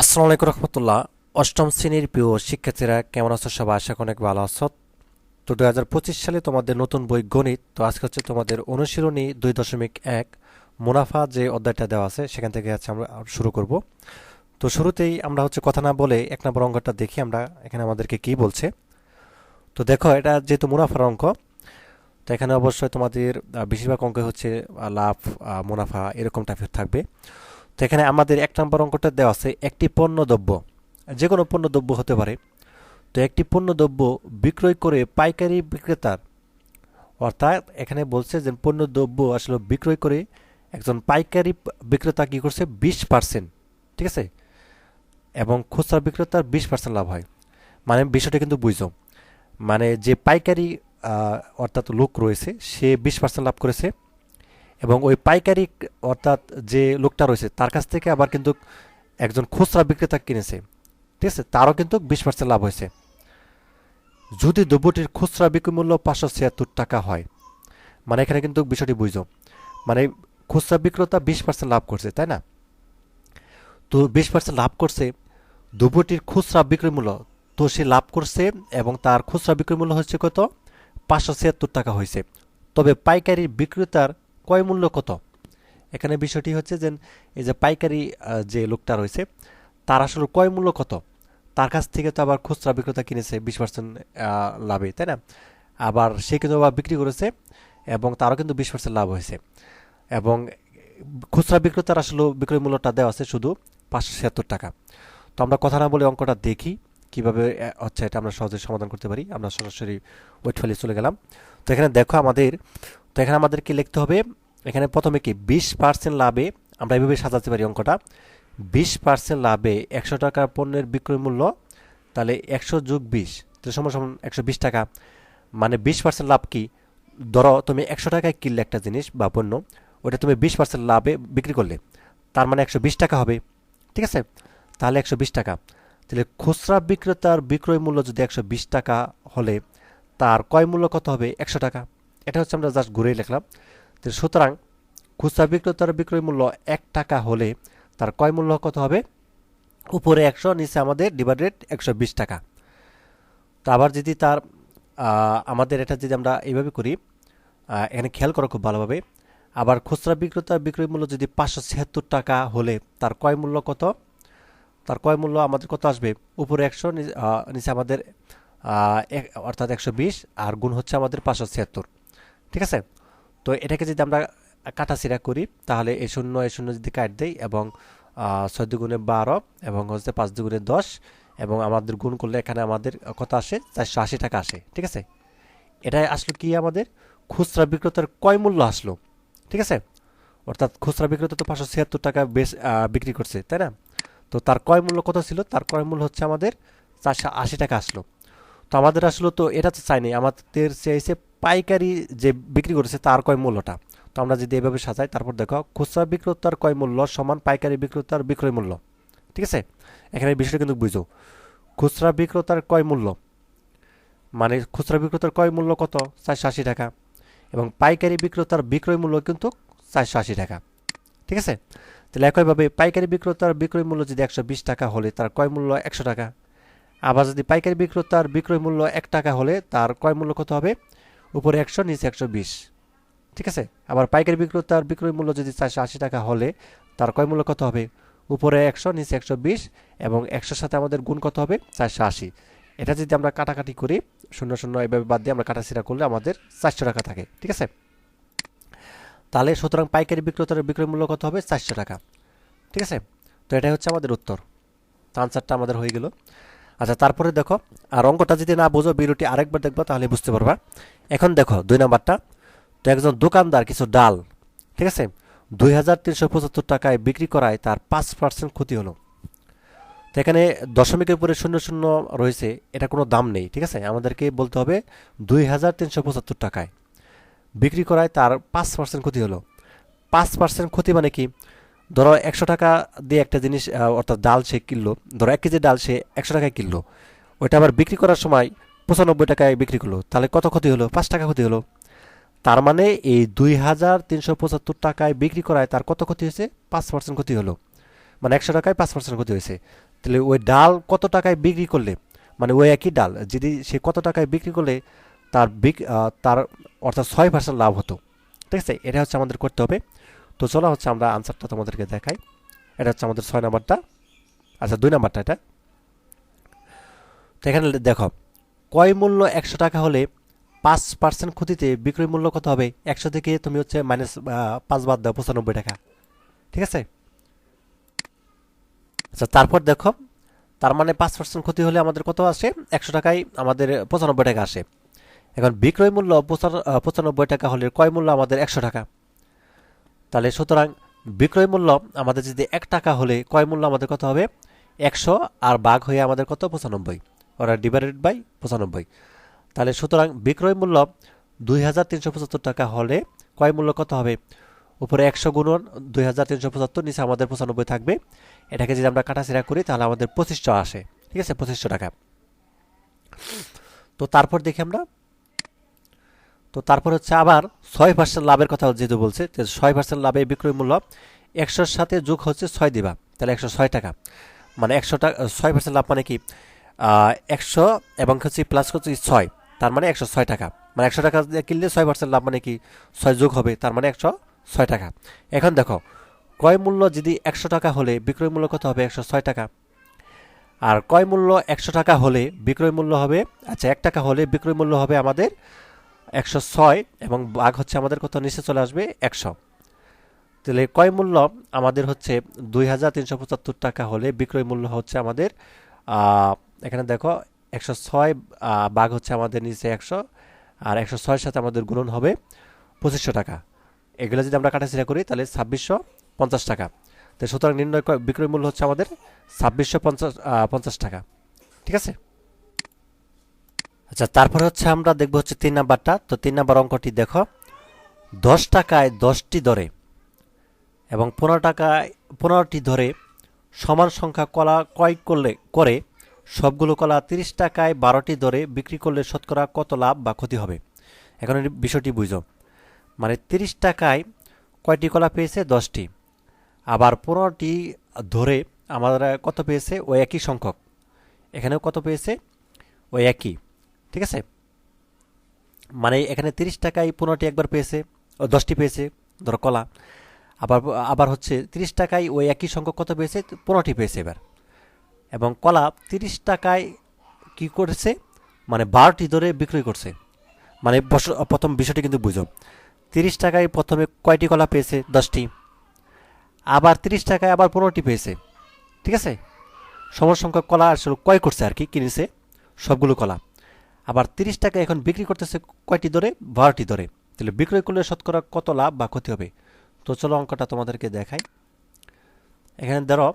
আসসালামু আলাইকুম রহমতুল্লাহ। অষ্টম শ্রেণির প্রিয় শিক্ষার্থীরা, কেমন আছো সবাই? আশা অনেক ভালো আছো। তো দু হাজার পঁচিশ সালে তোমাদের নতুন বই গণিত, তো আজকে হচ্ছে তোমাদের অনুশীলনী দুই দশমিক এক, মুনাফা যে অধ্যায়টা দেওয়া আছে, সেখান থেকে আছে আমরা শুরু করব। তো শুরুতেই আমরা হচ্ছে কথা না বলে এক নম্বর অঙ্কটা দেখি আমরা, এখানে আমাদেরকে কি বলছে। তো দেখো, এটা যেহেতু মুনাফার অঙ্ক, তো এখানে অবশ্যই তোমাদের বেশিরভাগ অঙ্ক হচ্ছে লাভ মুনাফা এরকম টাইপের থাকবে। তো এখানে আমাদের এক নম্বর অঙ্কটা দেওয়া আছে, একটি পণ্য দ্রব্য যে কোনো পণ্য দ্রব্য হতে পারে। তো একটি পণ্য দ্রব্য বিক্রয় করে পাইকারি বিক্রেতার, অর্থাৎ এখানে বলছে যে পণ্য দ্রব্য আসলে বিক্রয় করে একজন পাইকারি বিক্রেতা কি করছে? বিশ পার্সেন্ট, ঠিক আছে? এবং খুচরা বিক্রেতার বিশ পার্সেন্ট লাভ হয়। মানে বিষয়টা কিন্তু বুঝো। মানে যে পাইকারি অর্থাৎ লোক রয়েছে, সে বিশ পার্সেন্ট লাভ করেছে। এবং ওই পাইকারি অর্থাৎ যে লোকটা রয়েছে, তার কাছ থেকে আবার কিন্তু একজন খুচরা বিক্রেতা কিনেছে। ঠিক আছে? তারও কিন্তু বিশ পার্সেন্ট লাভ হয়েছে। যদি দ্রব্যটির খুচরা বিক্রয় মূল্য পাঁচশো ছিয়াত্তর টাকা হয় মানে এখানে কিন্তু বিষয়টি বুঝো। মানে খুচরা বিক্রেতা বিশ পার্সেন্ট লাভ করছে, তাই না? তো বিশ পার্সেন্ট লাভ করছে দ্রব্যটির খুচরা বিক্রয় মূল্য। তো সে লাভ করছে এবং তার খুচরা বিক্রয় মূল্য হচ্ছে কত? পাঁচশো ছিয়াত্তর টাকা হয়েছে। তবে পাইকারি বিক্রেতার ক্রয় মূল্য কত? এখানে বিষয়টি হচ্ছে যে, এই যে পাইকারি যে লোকটা রয়েছে, তার আসলে ক্রয় মূল্য কত? তার কাছ থেকে তো আবার খুচরা বিক্রেতা কিনেছে বিশ পার্সেন্ট লাভে, তাই না? আবার সে কিন্তু আবার বিক্রি করেছে এবং তারও কিন্তু বিশ পার্সেন্ট লাভ হয়েছে। এবং খুচরা বিক্রেতার আসলে বিক্রয় মূল্যটা দেওয়া আছে শুধু পাঁচশো ছিয়াত্তর টাকা। তো আমরা কথা না বলে অঙ্কটা দেখি, কীভাবে হচ্ছে এটা আমরা সহজে সমাধান করতে পারি। আমরা সরাসরি ওয়েট ফাইলে চলে গেলাম। তো এখানে দেখো আমাদের তো এখানে আমাদের কি লিখতে হবে, এখানে প্রথমে কি বিশ পার্সেন্ট লাভে, আমরা এইভাবে সাজাতে পারি অঙ্কটা, বিশ পার্সেন্ট লাভে একশো টাকার পণ্যের বিক্রয় মূল্য, তাহলে একশো যোগ বিশ তাহলে সমান সমান একশো বিশ টাকা। মানে বিশ পার্সেন্ট লাভ কি? ধরো তুমি একশো টাকায় কিনলে একটা জিনিস বা পণ্য, ওটা তুমি বিশ পার্সেন্ট লাভে বিক্রি করলে, তার মানে একশো বিশ টাকা হবে, ঠিক আছে? তাহলে একশো বিশ টাকা। তাহলে খুচরা বিক্রেতার বিক্রয় মূল্য যদি একশো বিশ টাকা হলে, তার ক্রয় মূল্য কত হবে? একশো টাকা। এটা হচ্ছে আমরা জাস্ট ঘুরেই লিখলাম তো সুতরাং খুচরা বিক্রেতার বিক্রয় মূল্য এক টাকা হলে তার ক্রয় মূল্য কত হবে? উপরে একশো, নিচে আমাদের ডিভাইডেড একশো বিশ টাকা। তো আবার যদি তার আমাদের এটা যদি আমরা এইভাবে করি এখানে খেয়াল করো খুব ভালোভাবে। আবার খুচরা বিক্রেতার বিক্রয় মূল্য যদি পাঁচশো ছিয়াত্তর টাকা হলে তার ক্রয় মূল্য কত? তার ক্রয় মূল্য আমাদের কত আসবে? উপরে একশো নিচে আমাদের অর্থাৎ একশো বিশ, আর গুণ হচ্ছে আমাদের পাঁচশো ছিয়াত্তর। ঠিক আছে? তো এটাকে যদি আমরা কাটাছিড়া করি, তাহলে এই শূন্য এই শূন্য যদি কাট দেই এবং ছয় দুগুণে বারো এবং হচ্ছে পাঁচ দুগুণে দশ এবং আমাদের গুণ করলে এখানে আমাদের কত আসে? চারশো আশি টাকা আসে, ঠিক আছে? এটাই আসলো কি আমাদের? খুচরা বিক্রেতার কয় মূল্য আসলো, ঠিক আছে? অর্থাৎ খুচরা বিক্রেতা তো পাঁচশো ছিয়াত্তর টাকা বেশ বিক্রি করছে, তাই না? তো তার ক্রয় মূল্য কত ছিল? তার ক্রয় মূল্য হচ্ছে আমাদের চারশো আশি টাকা আসলো। তো আমাদের আসলে তো এটা তো চাইনি আমাদের চাইছে পাইকারি যে বিক্রি করেছে তার কয় মূল্যটা। তো আমরা যদি এভাবে সাজাই, তারপর দেখো, খুচরা বিক্রেতার কয় মূল্য সমান পাইকারি বিক্রেতার বিক্রয় মূল্য। ঠিক আছে? এখানে বিষয়টা কিন্তু বুঝো। খুচরা বিক্রেতার ক্রয় মূল্য? মানে খুচরা বিক্রেতার ক্রয় মূল্য কত? চারশো আশি টাকা। এবং পাইকারি বিক্রেতার বিক্রয় মূল্য কিন্তু চারশো আশি টাকা। ঠিক আছে? তাহলে একইভাবে পাইকারি বিক্রেতার বিক্রয় মূল্য যদি একশো বিশ টাকা হলে তার ক্রয় মূল্য? একশো টাকা। আবার যদি পাইকারি বিক্রেতার বিক্রয় মূল্য এক টাকা হলে তার ক্রয় মূল্য কত হবে? উপরে একশো, নিচে একশো বিশ। ঠিক আছে? আবার পাইকারি বিক্রেতার বিক্রয় মূল্য যদি চারশো আশি টাকা হলে তার ক্রয় মূল্য কত হবে? উপরে একশো, নিচে একশো বিশ এবং একশোর সাথে আমাদের গুণ কত হবে? চারশো আশি। এটা যদি আমরা কাটাকাটি করি, শূন্য শূন্য এভাবে বাদ দিয়ে আমরা কাটাছিড়া করলে আমাদের চারশো টাকা থাকে। ঠিক আছে? তাহলে সুতরাং পাইকারি বিক্রেতার বিক্রয় মূল্য কত হবে? চারশো টাকা। ঠিক আছে? তো এটাই হচ্ছে আমাদের উত্তর। আনসারটা আমাদের হয়ে গেল। আচ্ছা তারপরে দেখো, আর অঙ্কটা যদি না বোঝো, ভিডিওটি আরেকবার দেখবা, তাহলে বুঝতে পারবা। এখন দেখো, দুই নাম্বারটা। তো একজন দোকানদার কিছু ডাল, ঠিক আছে? দুই হাজার তিনশো পঁচাত্তর টাকায় বিক্রি করায় তার পাঁচ পার্সেন্ট ক্ষতি হলো। তো এখানে দশমিকের উপরে শূন্য শূন্য রয়েছে, এটা কোনো দাম নেই, ঠিক আছে? আমাদেরকে বলতে হবে দুই হাজার তিনশো পঁচাত্তর টাকায় বিক্রি করায় তার পাঁচ পার্সেন্ট ক্ষতি হলো। পাঁচ পার্সেন্ট ক্ষতি মানে কি? ধরো একশো টাকা দিয়ে একটা জিনিস অর্থাৎ ডাল সে কিনলো, ধরো এক কেজি ডাল সে একশো টাকায় কিনলো। ওইটা আবার বিক্রি করার সময় পঁচানব্বই টাকায় বিক্রি করল। তাহলে কত ক্ষতি হলো? পাঁচ টাকা ক্ষতি হলো। তার মানে এই দুই হাজার তিনশো পঁচাত্তর টাকায় বিক্রি করায় তার কত ক্ষতি হয়েছে? পাঁচ পার্সেন্ট ক্ষতি হলো। মানে একশো টাকায় পাঁচ পার্সেন্ট ক্ষতি হয়েছে। তাহলে ওই ডাল কত টাকায় বিক্রি করলে? মানে ওই একই ডাল, যদি সে কত টাকায় বিক্রি করলে তার বিক তার অর্থাৎ ছয় পার্সেন্ট লাভ হতো। ঠিক আছে? এটা হচ্ছে আমাদের করতে হবে। তো চলো হচ্ছে আমরা আনসারটা তোমাদেরকে দেখাই। এটা হচ্ছে আমাদের ছয় নাম্বারটা। আচ্ছা দুই নাম্বারটা এটা। তো এখানে দেখো, ক্রয় মূল্য একশো টাকা হলে পাঁচ পার্সেন্ট ক্ষতিতে বিক্রয় মূল্য কত হবে? একশো থেকে তুমি হচ্ছে মাইনাস পাঁচ বাদ দাও, পঁচানব্বই টাকা। ঠিক আছে? আচ্ছা তারপর দেখো, তার মানে পাঁচ পার্সেন্ট ক্ষতি হলে আমাদের কত আসে? একশো টাকায় আমাদের পঁচানব্বই টাকা আসে। এখন বিক্রয় মূল্য পঁচানব্বই টাকা হলে ক্রয় মূল্য আমাদের একশো টাকা। তাহলে সুতরাং বিক্রয় মূল্য আমাদের যদি এক টাকা হলে ক্রয় মূল্য আমাদের কত হবে? একশো আর বাঘ হয়ে আমাদের কত? পঁচানব্বই। ওরা ডিভাইডেড বাই পঁচানব্বই। তাহলে সুতরাং বিক্রয় মূল্য দুই হাজার তিনশো পঁচাত্তর টাকা হলে ক্রয় মূল্য কত হবে? উপরে একশো গুণন দুই হাজার তিনশো পঁচাত্তর নিচে আমাদের পঁচানব্বই থাকবে। এটাকে যদি আমরা কাটাছিড়া করি, তাহলে আমাদের পঁচিশশো আসে। ঠিক আছে? পঁচিশশো টাকা। তো তারপর দেখি আমরা তো তারপর হচ্ছে আবার ছয় পার্সেন্ট লাভের কথা যেহেতু বলছে যে ছয় পার্সেন্ট লাভে বিক্রয় মূল্য একশোর সাথে যোগ হচ্ছে ছয় দিবা, তাহলে একশো ছয় টাকা। মানে একশো টাকা ছয় পার্সেন্ট লাভ মানে কি? একশো এবং হচ্ছে প্লাস হচ্ছে ছয়, তার মানে একশো ছয় টাকা। মানে একশো টাকা কিনলে ছয় পার্সেন্ট লাভ মানে কি? ছয় যোগ হবে, তার মানে একশো ছয় টাকা। এখন দেখো, ক্রয় মূল্য যদি একশো টাকা হলে বিক্রয় মূল্য কত হবে? একশো ছয় টাকা। আর ক্রয় মূল্য একশো টাকা হলে বিক্রয় মূল্য হবে আচ্ছা এক টাকা হলে বিক্রয় মূল্য হবে আমাদের একশো ছয় এবং বাঘ হচ্ছে আমাদের কত? নিচে চলে আসবে একশো। তাহলে ক্রয় মূল্য? আমাদের হচ্ছে দুই হাজার তিনশো পঁচাত্তর টাকা হলে বিক্রয় মূল্য হচ্ছে আমাদের এখানে দেখো, একশো ছয় বাঘ হচ্ছে আমাদের নিচে একশো, আর একশো ছয়ের সাথে আমাদের গুণন হবে পঁচিশশো টাকা। এগুলো যদি আমরা কাটাছিড়া করি, তাহলে ছাব্বিশশো পঞ্চাশ টাকা। তো সুতরাং নির্ণয় বিক্রয় মূল্য হচ্ছে আমাদের ছাব্বিশশো পঞ্চাশ পঞ্চাশ টাকা। ঠিক আছে? আচ্ছা তারপরে হচ্ছে আমরা দেখব হচ্ছে তিন নাম্বারটা। তো তিন নাম্বার অঙ্কটি দেখো। দশ টাকায় দশটি দরে এবং পনেরো টাকায় পনেরোটি ধরে সমান সংখ্যা কলা ক্রয় করলে, করে সবগুলো কলা তিরিশ টাকায় বারোটি দরে বিক্রি করলে শতকরা কত লাভ বা ক্ষতি হবে? এখন বিষয়টি বুঝো। মানে তিরিশ টাকায় কয়টি কলা পেয়েছে? দশটি। আবার পনেরোটি ধরে আমরা কত পেয়েছে? ওই একই সংখ্যক। এখানেও কত পেয়েছে? ওই একই। ঠিক আছে? মানে এখানে তিরিশ টাকায় পনেরোটি একবার পেয়েছে, ও দশটি পেয়েছে, ধরো কলা। আবার আবার হচ্ছে তিরিশ টাকায় ওই একই সংখ্যক কত পেয়েছে? পনেরোটি পেয়েছে এবার। এবং কলা তিরিশ টাকায় কি করেছে? মানে বারোটি ধরে বিক্রয় করছে। মানে প্রথম বিষয়টি কিন্তু বুঝো। তিরিশ টাকায় প্রথমে কয়টি কলা পেয়েছে? দশটি। আবার তিরিশ টাকায় আবার পনেরোটি পেয়েছে। ঠিক আছে? সম সংখ্যক কলা আসলে ক্রয় করছে আর কি, কিনেছে সবগুলো কলা। আবার তিরিশ টাকা এখন বিক্রি করতেছে কয়টি দরে? বারোটি দরে। তাহলে বিক্রয় করলে শতকরা কত লাভ বা ক্ষতি হবে? তো চলো অঙ্কটা তোমাদেরকে দেখাই। এখানে ধরো,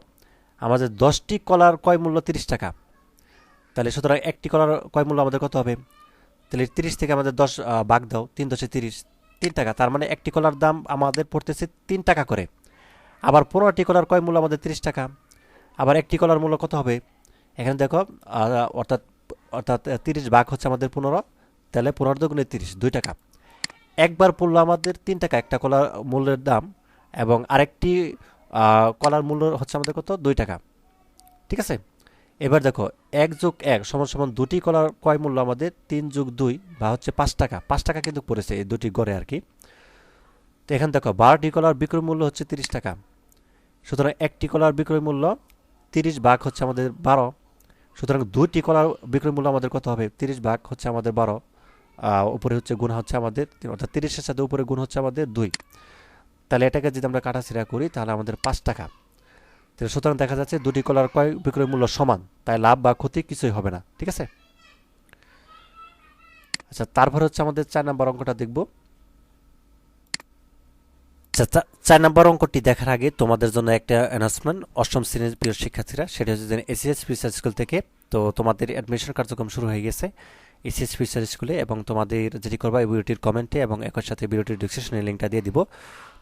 আমাদের দশটি কলার কয় মূল্য তিরিশ টাকা। তাহলে সুতরাং একটি কলার কয় মূল্য আমাদের কত হবে? তাহলে তিরিশ থেকে আমাদের দশ ভাগ দাও, তিন দশে তিরিশ, তিন টাকা। তার মানে একটি কলার দাম আমাদের পড়তেছে তিন টাকা করে। আবার পনেরোটি কলার কয় মূল্য আমাদের তিরিশ টাকা। আবার একটি কলার মূল্য কত হবে? এখানে দেখো অর্থাৎ অর্থাৎ তিরিশ ভাগ হচ্ছে আমাদের পনেরো, তাহলে পনেরো দুগুণে তিরিশ, দুই টাকা। একবার পড়ল আমাদের তিন টাকা, একটা কলার মূল্যের দাম, এবং আরেকটি কলার মূল্য হচ্ছে আমাদের কত? দুই টাকা। ঠিক আছে? এবার দেখো, এক যোগ এক সমান সমান দুটি কলার কয় মূল্য আমাদের? তিন যোগ দুই বা হচ্ছে পাঁচ টাকা। পাঁচ টাকা কিন্তু পড়েছে এই দুটি গড়ে আর কি। তো এখানে দেখো, বারোটি কলার বিক্রয় মূল্য হচ্ছে তিরিশ টাকা। সুতরাং একটি কলার বিক্রয় মূল্য তিরিশ ভাগ হচ্ছে আমাদের বারো সুতরাং দুইটি কলার বিক্রয় মূল্য আমাদের কত হবে? তিরিশ ভাগ হচ্ছে আমাদের বারো উপরে হচ্ছে গুণ হচ্ছে আমাদের অর্থাৎ তিরিশের সাথে উপরে গুণ হচ্ছে আমাদের দুই। তাহলে এটাকে যদি আমরা কাটাছিড়া করি, তাহলে আমাদের পাঁচ টাকা। সুতরাং দেখা যাচ্ছে দুটি কলার কয় বিক্রয় মূল্য সমান? তাই লাভ বা ক্ষতি কিছুই হবে না, ঠিক আছে? আচ্ছা তারপর হচ্ছে আমাদের চার নাম্বার অঙ্কটা দেখব। আচ্ছা চার নাম্বার অঙ্কটি দেখার আগে তোমাদের জন্য একটা অ্যানাউন্সমেন্ট অষ্টম শ্রেণির প্রিয় শিক্ষার্থীরা, সেটা হচ্ছে এসিএস ফিউচার স্কুল থেকে, তো তোমাদের অ্যাডমিশন কার্যক্রম শুরু হয়ে গেছে এসিএস ফিউচার স্কুলে এবং তোমাদের যেটি করবা, এই ভিডিওটির কমেন্টে এবং একই সাথে ভিডিওটির ডিসক্রিপশনে লিঙ্কটা দিয়ে দিব।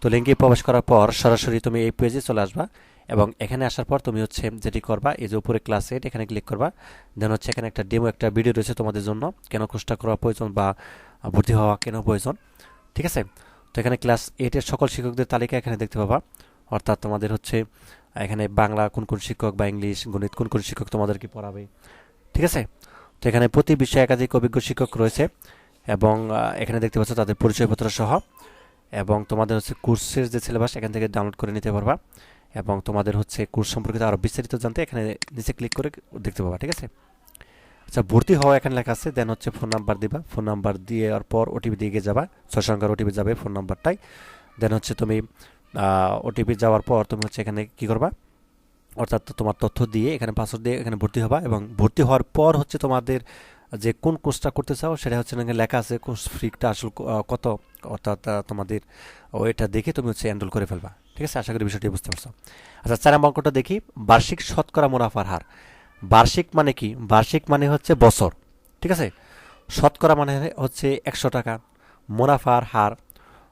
তো লিঙ্কে প্রবেশ করার পর সরাসরি তুমি এই পেজে চলে আসবা এবং এখানে আসার পর তুমি হচ্ছে যেটি করবা, এই যে উপরে ক্লাস এইট এখানে ক্লিক করবা। দেন হচ্ছে এখানে একটা ডেমো একটা ভিডিও রয়েছে তোমাদের জন্য। কেন কোর্সটা করা প্রয়োজন বা ভর্তি হওয়া কেন প্রয়োজন? ঠিক আছে? তো এখানে ক্লাস এইটের সকল শিক্ষকদের তালিকা এখানে দেখতে পাবা। অর্থাৎ তোমাদের হচ্ছে, এখানে বাংলা কোন কোন শিক্ষক বা ইংলিশ, গণিত কোন কোন শিক্ষক তোমাদেরকে পড়াবে। ঠিক আছে? তো এখানে প্রতি বিষয়ে একাধিক অভিজ্ঞ শিক্ষক রয়েছে এবং এখানে দেখতে পাচ্ছ তাদের পরিচয়পত্র সহ এবং তোমাদের হচ্ছে কোর্সের যে সিলেবাস এখান থেকে ডাউনলোড করে নিতে পারবা এবং তোমাদের হচ্ছে কোর্স সম্পর্কিত আরও বিস্তারিত জানতে এখানে নিচে ক্লিক করে দেখতে পাবা। ঠিক আছে? আচ্ছা ভর্তি হওয়া এখানে লেখা আছে দেন হচ্ছে ফোন নাম্বার দিবা। ফোন নাম্বার দেওয়ার পর ওটিপি দিয়ে যাবা। ছয় সংখ্যার ওটিপি যাবে ফোন নাম্বারটাই দেন হচ্ছে তুমি ওটিপি যাওয়ার পর তুমি হচ্ছে এখানে কি করবা? অর্থাৎ তোমার তথ্য দিয়ে এখানে পাসওয়ার্ড দিয়ে এখানে ভর্তি হবা এবং ভর্তি হওয়ার পর হচ্ছে তোমাদের যে কোন কোর্সটা করতে চাও, সেটা হচ্ছে এখানে লেখা আছে কোর্স ফ্রিটা আসল কত? অর্থাৎ তোমাদের ওইটা দেখে তুমি হচ্ছে এনরোল করে ফেলবা। ঠিক আছে? আশা করি বিষয়টি বুঝতে পারছ। আচ্ছা চার নম্বর অঙ্কটা দেখি। বার্ষিক শতকরা মুনাফার হার। বার্ষিক মানে কি? বার্ষিক মানে হচ্ছে বছর। ঠিক আছে? শতকরা মানে হচ্ছে একশো টাকা। মুনাফার হার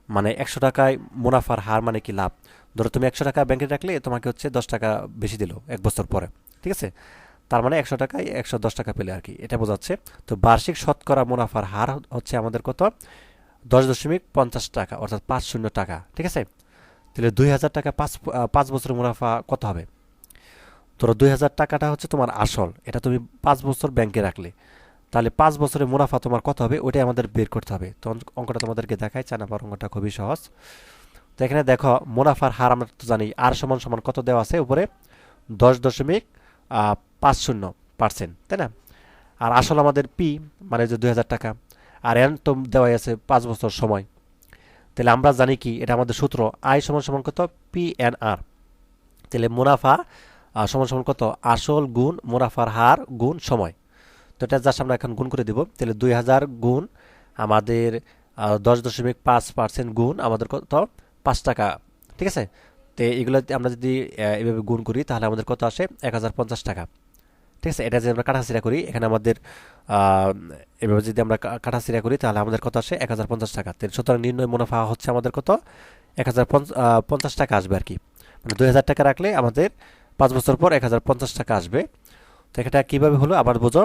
মানে একশো টাকায় মুনাফার হার মানে কি লাভ? ধরো তুমি একশো টাকা ব্যাংকে রাখলে তোমাকে হচ্ছে দশ টাকা বেশি দিল এক বছর পরে। ঠিক আছে? তার মানে একশো টাকায় একশো দশ টাকা পেলে আর কি। এটা বোঝাচ্ছে। তো বার্ষিক শতকরা মুনাফার হার হচ্ছে আমাদের কত? দশ দশমিক পঞ্চাশ টাকা, অর্থাৎ পাঁচ শূন্য টাকা। ঠিক আছে? তাহলে দুই হাজার টাকা পাঁচ পাঁচ বছরের মুনাফা কত হবে? ধরো দুই হাজার টাকাটা হচ্ছে তোমার আসল। এটা তুমি পাঁচ বছর ব্যাংকে রাখলে। তাহলে পাঁচ বছরের মুনাফা তোমার কত হবে? ওইটাই আমাদের বের করতে হবে। তো অঙ্কটা তোমাদেরকে দেখাই। চার নাম্বার অঙ্কটা খুবই সহজ। তো এখানে দেখো, মুনাফার হার আমরা তো জানি, আর সমান সমান কত দেওয়া আছে? উপরে দশ দশমিক পাঁচ শূন্য পার্সেন্ট তাই না? আর আসল আমাদের পি মানে যে দুই হাজার টাকা। আর এন তো দেওয়াই আছে পাঁচ বছর সময়। তাহলে আমরা জানি কি? এটা আমাদের সূত্র। আই সমান সমান কত? পি এন আর তাহলে মুনাফা সমান সমান কত? আসল গুণ, মুনাফার হার, গুণ, সময়। তো এটা জাস্ট আমরা এখন গুণ করে দিব। তাহলে দুই হাজার গুণ আমাদের দশ দশমিক পাঁচ পার্সেন্ট গুণ আমাদের কত? পাঁচ টাকা। ঠিক আছে? তো এগুলো আমরা যদি এভাবে গুণ করি, তাহলে আমাদের কত আসে? এক হাজার পঞ্চাশ টাকা। ঠিক আছে? এটা যদি আমরা কাটাছিরা করি, এখানে আমাদের এভাবে যদি আমরা কাটাছিরা করি, তাহলে আমাদের কত আসে? এক হাজার পঞ্চাশ টাকা। তো সুতরাং নির্ণয় মুনাফা হচ্ছে আমাদের কত? এক হাজার পঞ্চাশ টাকা আসবে আর কি। মানে দুই হাজার টাকা রাখলে আমাদের পাঁচ বছর পর এক হাজার পঞ্চাশ টাকা আসবে। তো এটা কীভাবে হলো আবার বোঝো।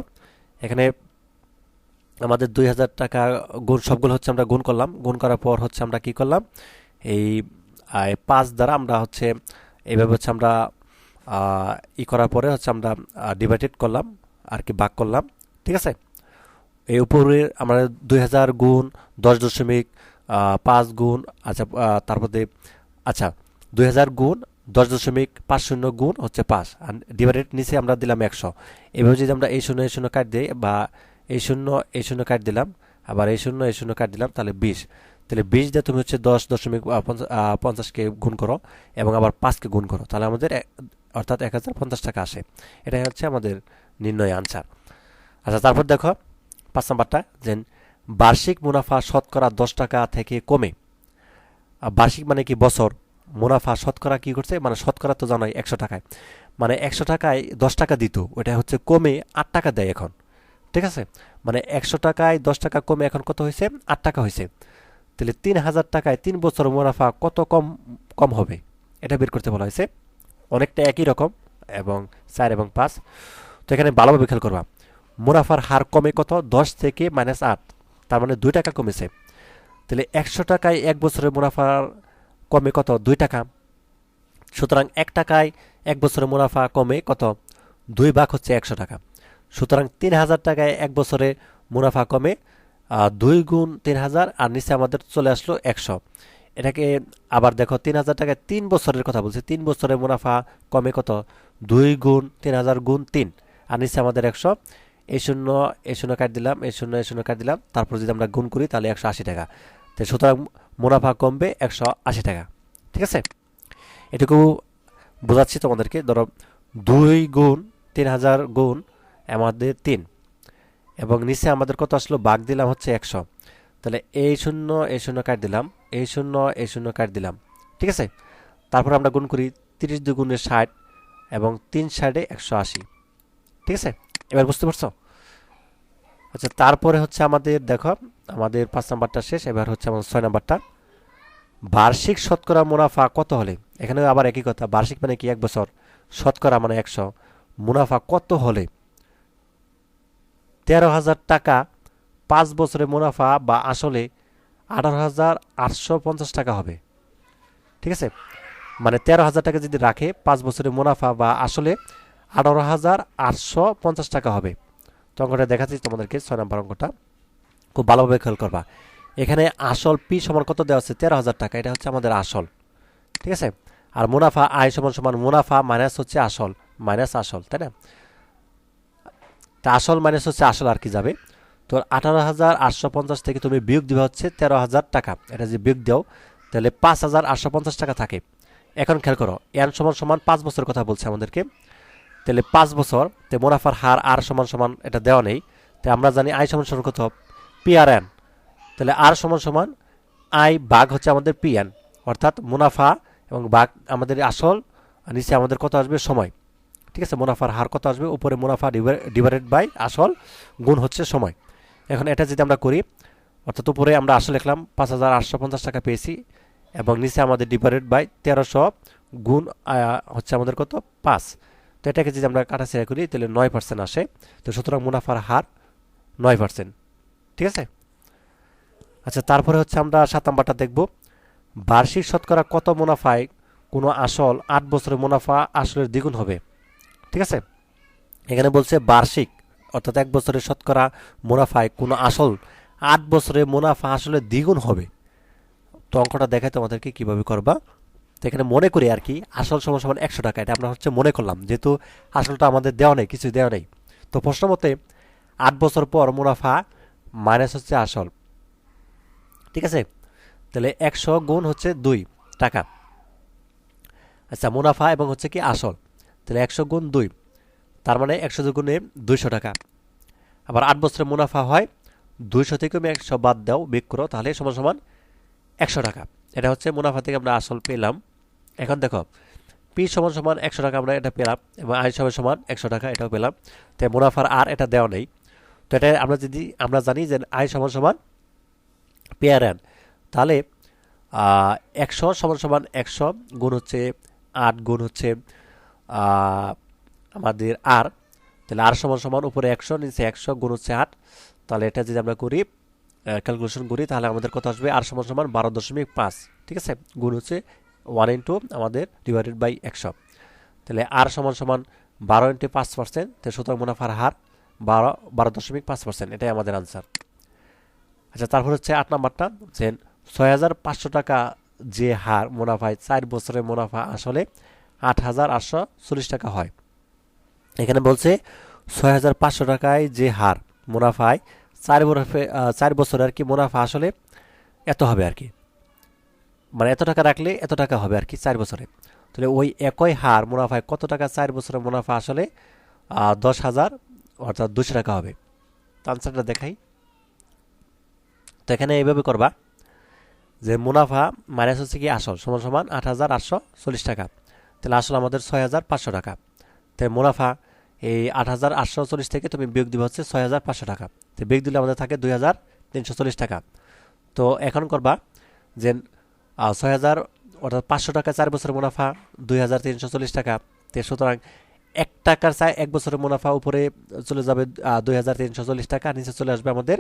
এখানে আমাদের দুই হাজার টাকা গুণ, সবগুলো হচ্ছে আমরা গুণ করলাম। গুণ করার পর হচ্ছে আমরা কি করলাম? এই পাঁচ দ্বারা আমরা হচ্ছে এইভাবে হচ্ছে আমরা ই করার পরে হচ্ছে আমরা ডিভাইডেড করলাম, আর কি ভাগ করলাম। ঠিক আছে? এই উপরে আমরা দুই হাজার গুণ দশ দশমিক পাঁচ গুণ আচ্ছা তারপরে আচ্ছা দুই হাজার গুণ দশ দশমিক পাঁচ শূন্য গুণ হচ্ছে পাঁচ। আর ডিভাইডেড নিচে আমরা দিলাম একশো। এভাবে যদি আমরা এই শূন্য এই শূন্য কাট দিই বা এই শূন্য এই শূন্য কাট দিলাম, আবার এই শূন্য এই শূন্য কাট দিলাম, তাহলে বিশ। তাহলে বিশ দিয়ে তুমি হচ্ছে দশ দশমিক পঞ্চাশকে গুণ করো এবং আবার পাঁচকে গুণ করো। তাহলে আমাদের অর্থাৎ এক হাজার পঞ্চাশ টাকা আসে। এটাই হচ্ছে আমাদের নির্ণয় আনসার আচ্ছা তারপর দেখো, পাঁচ নাম্বারটা যে বার্ষিক মুনাফা শতকরা দশ টাকা থেকে কমে। বার্ষিক মানে কি? বছর। মুনাফা, শতকরা কি করছে? মানে শতকরা তো জানাই, একশো টাকায়। মানে একশো টাকায় দশ টাকা দিত ওটা হচ্ছে কমে আট টাকা দেয় এখন। ঠিক আছে? মানে একশো টাকায় দশ টাকা কমে এখন কত হয়েছে? আট টাকা হয়েছে। তাহলে তিন হাজার টাকায় তিন বছর মুনাফা কত কম কম হবে? এটা বের করতে বলা হয়েছে। অনেকটা একই রকম, এবং চার এবং পাঁচ। তো এখানে ভালোভাবে খেয়াল করবা। মুনাফার হার কমে কত? দশ থেকে মাইনাস আট। তার মানে দুই টাকা কমেছে। তাহলে একশো টাকায় এক বছরের মুনাফার কমে কত? দুই টাকা। সুতরাং এক টাকায় এক বছরের মুনাফা কমে কত? দুই ভাগ হচ্ছে একশো টাকা। সুতরাং তিন হাজার টাকায় এক বছরে মুনাফা কমে দুই গুণ তিন হাজার, আর নিচে আমাদের চলে আসলো একশো। এটাকে আবার দেখো, তিন হাজার টাকায় তিন বছরের কথা বলছি। তিন বছরের মুনাফা কমে কত? দুই গুণ তিন হাজার গুণ তিন, আর নিচে আমাদের একশো। এই শূন্য এই শূন্য কাট দিলাম, এই শূন্য এই শূন্য কাট দিলাম। তারপর যদি আমরা গুণ করি, তাহলে একশো আশি টাকা। তো সুতরাং মুনাফা কমবে একশো আশি টাকা। ঠিক আছে? এটুকু বোঝাচ্ছি তোমাদেরকে। ধরো দুই গুণ তিন হাজার গুণ আমাদের তিন। এবং নিচে আমাদের কত আসলো? বাঘ দিলাম হচ্ছে একশো। তাহলে এই শূন্য এই শূন্য কাট দিলাম। এই শূন্য এই শূন্য কাট দিলাম। ঠিক আছে? তারপর আমরা গুণ করি তিরিশ দুগুণে ষাট এবং তিন ষাটে একশো আশি। ঠিক আছে? এবার বুঝতে পারছ? আচ্ছা তারপরে হচ্ছে আমাদের, দেখো, আমাদের পাঁচ নাম্বারটা শেষ, এবার হচ্ছে আমাদের ছয় নাম্বারটা। বার্ষিক শতকরা মুনাফা কত হলে? এখানে আবার একই কথা, বার্ষিক মানে কি? এক বছর। শতকরা মানে একশো। মুনাফা কত হলে? তেরো হাজার টাকা পাঁচ বছরে মুনাফা বা আসলে আঠারো হাজার আটশো পঞ্চাশ টাকা হবে। ঠিক আছে? মানে তেরো হাজার টাকা যদি রাখে, পাঁচ বছরের মুনাফা বা আসলে আঠারো হাজার আটশো পঞ্চাশ টাকা হবে। তো অঙ্কটা দেখাচ্ছি তোমাদেরকে, ছয় নম্বর অঙ্কটা। খুব ভালোভাবে খেয়াল করবা। এখানে আসল পি সমান কত দেওয়া আছে? তেরো হাজার টাকা। এটা হচ্ছে আমাদের আসল। ঠিক আছে? আর মুনাফা আয় সমান সমান মুনাফা মাইনাস হচ্ছে আসল। মাইনাস আসল, তাই না? তা আসল মাইনাস হচ্ছে আসল আর কি যাবে? তো আঠারো হাজার আটশো পঞ্চাশ থেকে তুমি বিয়োগ দিবে হচ্ছে তেরো হাজার টাকা। এটা যে বিয়োগ দাও, তাহলে পাঁচ হাজার আটশো পঞ্চাশ টাকা থাকে। এখন খেয়াল করো, এন সমান সমান পাঁচ বছর কথা বলছে আমাদেরকে। তাহলে পাঁচ বছর, তে মুনাফার হার আর সমান সমান এটা দেওয়া নেই। তো আমরা জানি আই সমান সমান কত? পি আর এন তাহলে আর সমান সমান আই বাঘ হচ্ছে আমাদের পিএন অর্থাৎ মুনাফা এবং বাঘ আমাদের আসল নিচে আমাদের কত আসবে? সময়। ঠিক আছে? মুনাফার হার কত আসবে? উপরে মুনাফা ডিভাইডেড বাই আসল গুণ হচ্ছে সময়। এখন এটা যদি আমরা করি, অর্থাৎ উপরে আমরা আসল লিখলাম, পাঁচ হাজার আটশো পঞ্চাশ টাকা পেয়েছি, এবং নিচে আমাদের ডিভাইডেড বাই তেরোশো গুণ হচ্ছে আমাদের কত? পাঁচ। তো এটাকে যদি আমরা কাটা কাটাছেড়া করি, তাহলে নয় পার্সেন্ট আসে। তো সুতরাং মুনাফার হার নয় পার্সেন্ট ঠিক আছে? আচ্ছা তারপরে হচ্ছে আমরা সাত নাম্বারটা দেখব। বার্ষিক শতকরা কত মুনাফায় কোনো আসল আট বছরের মুনাফা আসলের দ্বিগুণ হবে? ঠিক আছে? এখানে বলছে বার্ষিক, অর্থাৎ এক বছরের শতকরা মুনাফায় কোনো আসল আট বছরে মুনাফা আসলে দ্বিগুণ হবে। তো অঙ্কটা দেখায় তোমাদেরকে কীভাবে করবা। তো এখানে মনে করি আর কি, আসল সমান সমান একশো টাকা, এটা আমরা হচ্ছে মনে করলাম। যেহেতু আসলটা আমাদের দেওয়া নেই কিছু দেওয়া নেই। তো প্রশ্ন মতে, আট বছর পর মুনাফা মাইনাস হচ্ছে আসল। ঠিক আছে? তাহলে একশো গুণ হচ্ছে দুই টাকা। আচ্ছা মুনাফা এবং হচ্ছে কি আসল। তাহলে একশো গুণ দুই, তার মানে একশো গুণে দুইশো টাকা। আবার আট বছরে মুনাফা হয় দুইশো থেকে তুমি একশো বাদ দাও বিক্রো তাহলে সমান সমান একশো টাকা। এটা হচ্ছে মুনাফা থেকে আমরা আসল পেলাম। এখন দেখো, পি সমান সমান একশো টাকা আমরা এটা পেলাম, এবং আয় সমান সমান একশো টাকা এটাও পেলাম। তো মুনাফার আর এটা দেওয়া নেই। তো এটা আমরা যদি, আমরা জানি যে আয় সমান সমান পেয়ার এন। তাহলে একশো সমান সমান একশো গুণ হচ্ছে আট গুণ হচ্ছে আমাদের আর। তাহলে আর সমান সমান উপরে একশো, নিচে একশো গুণ হচ্ছে আট। তাহলে এটা যদি আমরা করি ক্যালকুলেশন করি, তাহলে আমাদের কত আসবে? আর সমান সমান বারো দশমিক পাঁচ। ঠিক আছে? গুণ হচ্ছে ওয়ান ইন্টু আমাদের ডিভাইডেড বাই একশো। তাহলে আর সমান সমান বারো ইন্টু পাঁচ পার্সেন্ট তো সুতরাং মুনাফার হার বারো বারো দশমিক পাঁচ পার্সেন্ট এটাই আমাদের আনসার আচ্ছা তারপর হচ্ছে আট নাম্বারটা যে ছয় হাজার পাঁচশো টাকা যে হার মুনাফায় চার বছরের মুনাফা আসলে আট হাজার আটশো চল্লিশ টাকা হয়। এখানে বলছে ছয় হাজার পাঁচশো টাকায় যে হার মুনাফায় চার বছরে চার বছরে আর কি মুনাফা আসলে এত হবে আর কি। মানে এত টাকা রাখলে এত টাকা হবে আর কি চার বছরে। তাহলে ওই একই হার মুনাফায় কত টাকা চার বছরের মুনাফা আসলে? দশ হাজার, অর্থাৎ দুশো টাকা হবে। আনসারটা দেখাই। তো এখানে এইভাবে করবা যে মুনাফা মাইনাস হচ্ছে কি আসল, সমান সমান আট হাজার আটশো চল্লিশ টাকা। তাহলে আসল আমাদের ছয় হাজার পাঁচশো টাকা। তাই মুনাফা এই আট হাজার আটশো চল্লিশ থেকে তুমি বিয়োগ দিবে হচ্ছে ছয় হাজার পাঁচশো টাকা। তো বিয়োগ দিলে আমাদের থাকে দুই হাজার তিনশো চল্লিশ টাকা। তো এখন করবা যে ছয় হাজার অর্থাৎ পাঁচশো টাকা চার বছরের মুনাফা, দুই হাজার তিনশো চল্লিশ টাকা। তো সুতরাং এক টাকার চাই এক বছরের মুনাফা উপরে চলে যাবে দুই হাজার তিনশো চল্লিশ টাকা, নিচে চলে আসবে আমাদের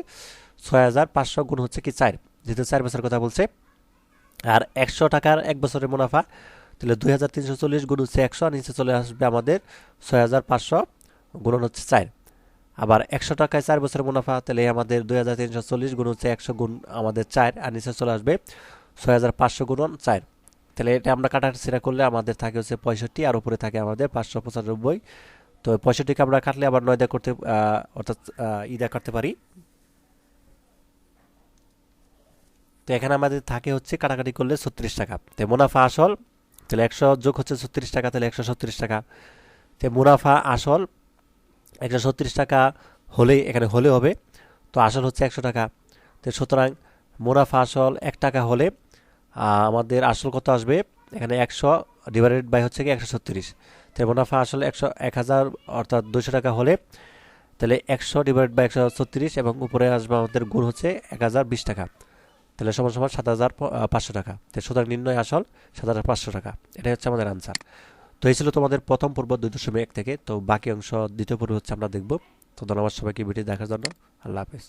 ছয় হাজার পাঁচশো গুণ হচ্ছে কি চার, যেহেতু চার বছরের কথা বলছে। আর একশো টাকার এক বছরের মুনাফা, তাহলে দুই হাজার তিনশো চল্লিশ গুণ হচ্ছে একশো আর নিচে চলে আসবে আমাদের ছয় হাজার পাঁচশো গুণন হচ্ছে চার। আবার একশো টাকায় চার বছরের মুনাফা, তাহলে আমাদের দুই হাজার তিনশো চল্লিশ গুণ হচ্ছে একশো গুণ আমাদের চার, আর নিচে চলে আসবে ছয় হাজার পাঁচশো গুণন চার। তাহলে এটা আমরা কাটাছেড়া করলে আমাদের থাকে হচ্ছে পঁয়ষট্টি আর উপরে থাকে আমাদের পাঁচশো পঁচানব্বই। তো পঁয়ষট্টিকে আমরা কাটলে আবার নয় দেয়া করতে অর্থাৎ আহ, ই দেয়া কাটতে পারি। তো এখানে আমাদের থাকে হচ্ছে কাটাকাটি করলে ছত্রিশ টাকা। তো মুনাফা আসল তাহলে একশো যোগ হচ্ছে ছত্রিশ টাকা তাহলে একশো ছত্রিশ টাকা। তো মুনাফা আসল একশো ছত্রিশ টাকা হলেই এখানে হলে হবে। তো আসল হচ্ছে একশো টাকা। তো সুতরাং মুনাফা আসল এক টাকা হলে আমাদের আসল কত আসবে? এখানে একশো ডিভাইডেড বাই হচ্ছে কি একশো ছত্রিশ। তো মুনাফা আসলে একশো, এক হাজার অর্থাৎ দুশো টাকা হলে, তাহলে একশো ডিভাইড বাই একশো ছত্রিশ এবং উপরে আসবে আমাদের গুণ হচ্ছে এক হাজার বিশ টাকা। তাহলে সমান সমান সাত হাজার পাঁচশো টাকা। তো সুতরাং নির্ণয় আসল সাত হাজার পাঁচশো টাকা। এটাই হচ্ছে আমাদের আনসার তো এই ছিল তোমাদের প্রথম পর্ব দুই দশমিক এক থেকে। তো বাকি অংশ দ্বিতীয় পর্ব হচ্ছে আমরা দেখব। তো ধন্যবাদ সবাইকে ভিডিও দেখার জন্য। আল্লাহ হাফেজ।